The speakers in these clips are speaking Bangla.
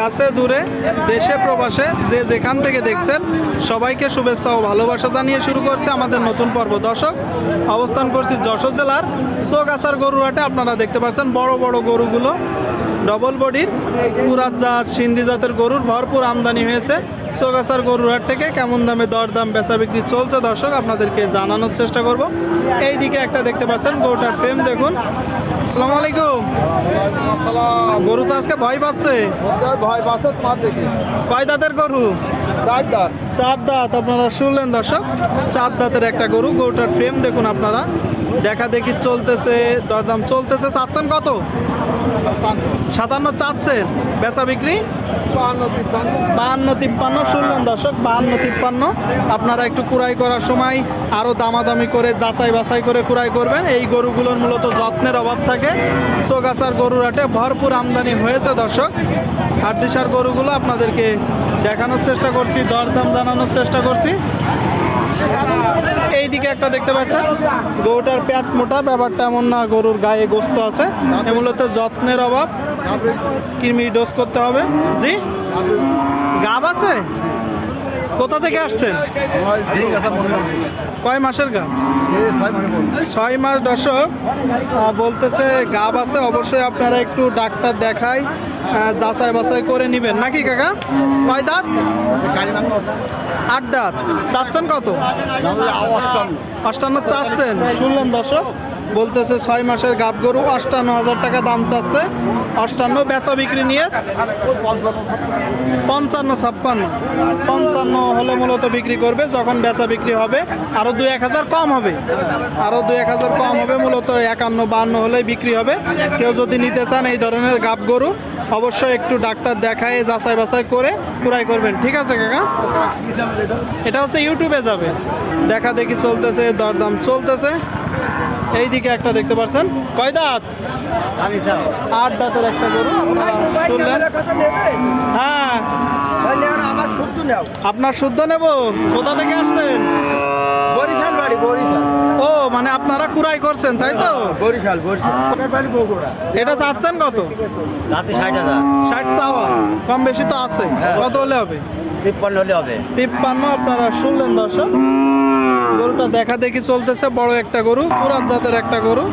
কাছে, দূরে, দেশে, প্রবাসে, যে যেখান থেকে দেখছেন, সবাইকে শুভেচ্ছা ও ভালোবাসা জানিয়ে শুরু করছে আমাদের নতুন পর্ব। দর্শক, অবস্থান করছি যশোর জেলার সোগাছার গরুহাটে আপনারা দেখতে পাচ্ছেন বড় বড় গরুগুলো। ডবল বডির পুরাত জাত, সিন্ধি জাতের গরুর ভরপুর আমদানি হয়েছে সোগাছার গরুহাট থেকে। কেমন দামে দরদাম, বেচা বিক্রি চলছে দর্শক, আপনাদেরকে জানানোর চেষ্টা করব। এই দিকে একটা দেখতে পাচ্ছেন গরুটার ফ্রেম দেখুন। আসসালামু আলাইকুম। গরু তো আজকে ভয় পাচ্ছে। দেখে। কয় দাঁতের গরু? চার দাঁত। চার দাঁত আপনারা শুনলেন দর্শক? চার দাঁতের একটা গরু গরুটার ফ্রেম দেখুন আপনারা। দেখা দেখি চলতেছে দরদাম চলতেছে চাচ্ছেন কত? সাতান্ন চাচ্ছেন। বেচা বিক্রি? বাহান্ন, তিপ্পান্ন, শুনলেন দর্শক, বাহান্ন, তিপ্পান্ন। আপনারা একটু কুড়াই করার সময় আরও দামাদামি করে, যাচাই বাছাই করে কুড়াই করবেন। এই গরুগুলোর মূলত যত্নের অভাব থাকে। সোগাছার গরুর হাটে ভরপুর আমদানি হয়েছে দর্শক। হাড্ডিসার গরুগুলো আপনাদেরকে দেখানোর চেষ্টা করছি, দরদাম জানানোর চেষ্টা করছি। এই দিকে একটা দেখতে পাচ্ছেন, গরুটার প্যাট মোটা, ব্যাপারটা এমন না, গরুর গায়ে গোস্ত আছে। মূলত যত্নের অভাব। কৃমি ডোজ করতে হবে। জি? গাব আছে? কোথা থেকে আসছেন? কয় মাসের গাব ছয় মাস দর্শক আহ, বলতেছে গাব আছে অবশ্যই আপনারা একটু ডাক্তার দেখাই যাচাই বাছাই করে নেবেন। নাকি কাকা? কয় দাঁত? আট দাঁত। চাচ্ছেন কত? অষ্টান্ন চাচ্ছেন। শুনলাম দর্শক বলতেছে ছয় মাসের গাব গরু অষ্টান্ন হাজার টাকা দাম চাচ্ছে। অষ্টান্ন বেচা বিক্রি নিয়ে পঞ্চান্ন ছাপ্পান্ন। পঞ্চান্ন হলে মূলত বিক্রি করবে যখন বেচা বিক্রি হবে আরও দু এক হাজার কম হবে। আরও দু এক হাজার কম হবে মূলত একান্ন বান্ন হলেই বিক্রি হবে। কেউ যদি নিতে চান এই ধরনের গাব গরু অবশ্যই একটু ডাক্তার দেখায় যাচাই বাছাই করে পুরাই করবেন। ঠিক আছে কাকা? এটা হচ্ছে ইউটিউবে যাবে। দেখা দেখি চলতেছে দরদাম চলতেছে। এই দিকে একটা দেখতে পাচ্ছেন। কয় দাঁত? আট দাঁতের একটা গরু। শুনলেন? হ্যাঁ। আপনার শুদ্ধ নেব? কোথা থেকে আসছেন? বরিশাল বাড়ি বরিশাল। ও মানে আপনারা কুরাই করছেন তাই তো? বরিশাল বরিশাল। বগুড়া। এটা চাচ্ছেন কত? আছে ষাট হাজার। ষাট চাওয়া। কম বেশি তো আছে। কত হলে হবে? তিপ্পান্ন হলে হবে। তিপ্পান্ন আপনারা শুনলেন দর্শক। গরুটা দেখা দেখি চলতেছে বড় একটা গরু পুরাত জাতের একটা গরু।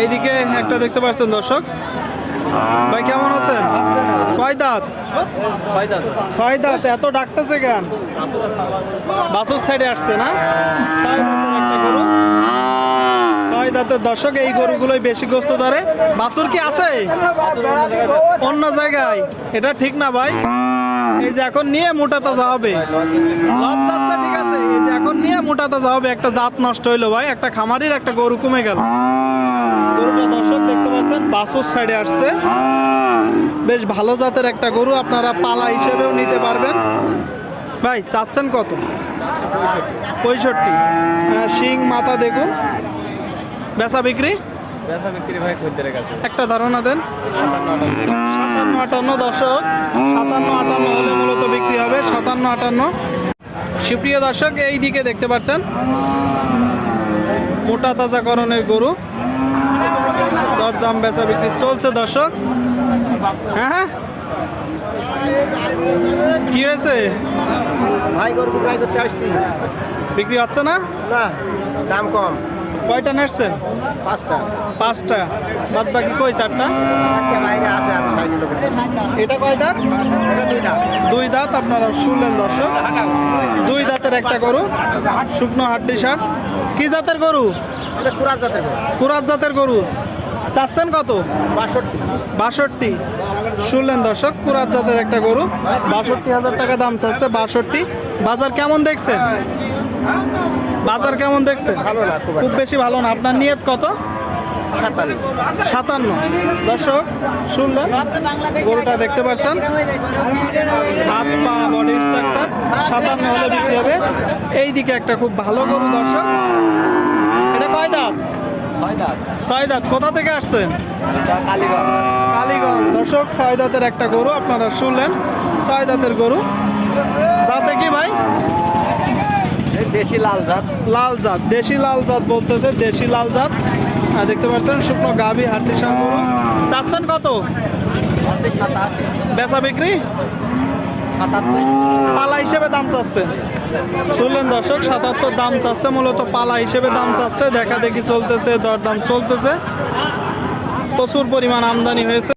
এইদিকে একটা দেখতে পাচ্ছেন দর্শক। ভাই কেমন আছেন? কয় দাঁত? ছয় দাঁত। এত ডাকতেছে কেন? বাসুর সাইডে আসছে না? ছয় দাঁতের একটা গরু। ছয় দাঁতের দর্শক এই গরুগুলোই বেশি গোস্ত ধরে। বাসুর কি আছে? অন্য জায়গায়। এটা ঠিক না ভাই। এই যে এখন নিয়ে মোটা তাজা হবে। ঠিক আছে। এই যে এখন নিয়ে মোটা তাজা হবে। একটা জাত নষ্ট হইল ভাই। একটা খামারির একটা গরু কমে গেল। গরুটা দর্শক দেখতে পাচ্ছেন বাসুর সাইডে আসছে। বেশ ভালো জাতের একটা গরু আপনারা পালা হিসেবেও নিতে পারবেন। ভাই চাচ্ছেন কত? পঁয়ষট্টি। হ্যাঁ, শিং মাথা দেখুন। বেচা বিক্রি? একটা ধারণা দেন। সাতান্ন আটান্ন দর্শক। সাতান্ন আটান্ন হলে মূলত বিক্রি হবে। সাতান্ন আটান্ন। সুপ্রিয় দর্শক এই দিকে দেখতে পাচ্ছেন। মোটা তাজাকরণের গরু। দরদাম বেচা বিক্রি চলছে দর্শক। হ্যাঁ? কি হয়েছে? ভাই গরু বিক্রয় করতে আসছি। বিক্রি হচ্ছে না? না দাম কম। কয়টা নেটছেন পাঁচটা। পাঁচটা। বাদ বাকি কই চারটা? এটা কয় দাঁত দুই দাঁত আপনারা শুনলেন দর্শক। দুই দাঁতের একটা গরু শুকনো হাড্ডি শার্ট কি জাতের গরু? এটা পুরা জাতের গরু। কুরাত জাতের গরু। চাচ্ছেন কত? বাষট্টি। শুনলেন দর্শক কুরাত জাতের একটা গরু। বাষট্টি হাজার টাকা দাম চাচ্ছে বাষট্টি। বাজার কেমন দেখছেন? বাজার কেমন দেখছেন? ভালো খুব বেশি ভালো না। আপনার নিয়ত কত? সাতান্ন। দর্শক শুনলেন? গরুটা দেখতে পাচ্ছেন? হাত পা বডি স্ট্রাকচার সাতান্ন হলে বিক্রি হবে। এই দিকে একটা খুব ভালো গরু দর্শক। এটা কয় দাঁত? ছয় দাঁত কোথা থেকে আসছেন? কালীগঞ্জ। কালীগঞ্জ। দর্শক ছয় দাঁতের একটা গরু আপনারা শুনলেন ছয় দাঁতের গরু। যাতে কি ভাই? দেশি লাল জাত। লাল জাত দেশি লাল জাত বলতেছে দেশি লাল জাত। দেখতে পাচ্ছেন শুকনো গাভি হাড্ডিসার গরু। চাচ্ছেন কত? বেচা বিক্রি? পালা হিসেবে দাম চাচ্ছে শুনলেন দর্শক, সাতাত্তর দাম চাচ্ছে, মূলত পালা হিসেবে দাম চাচ্ছে, দেখা দেখি চলতেছে, দরদাম চলতেছে। প্রচুর পরিমাণ আমদানি হয়েছে।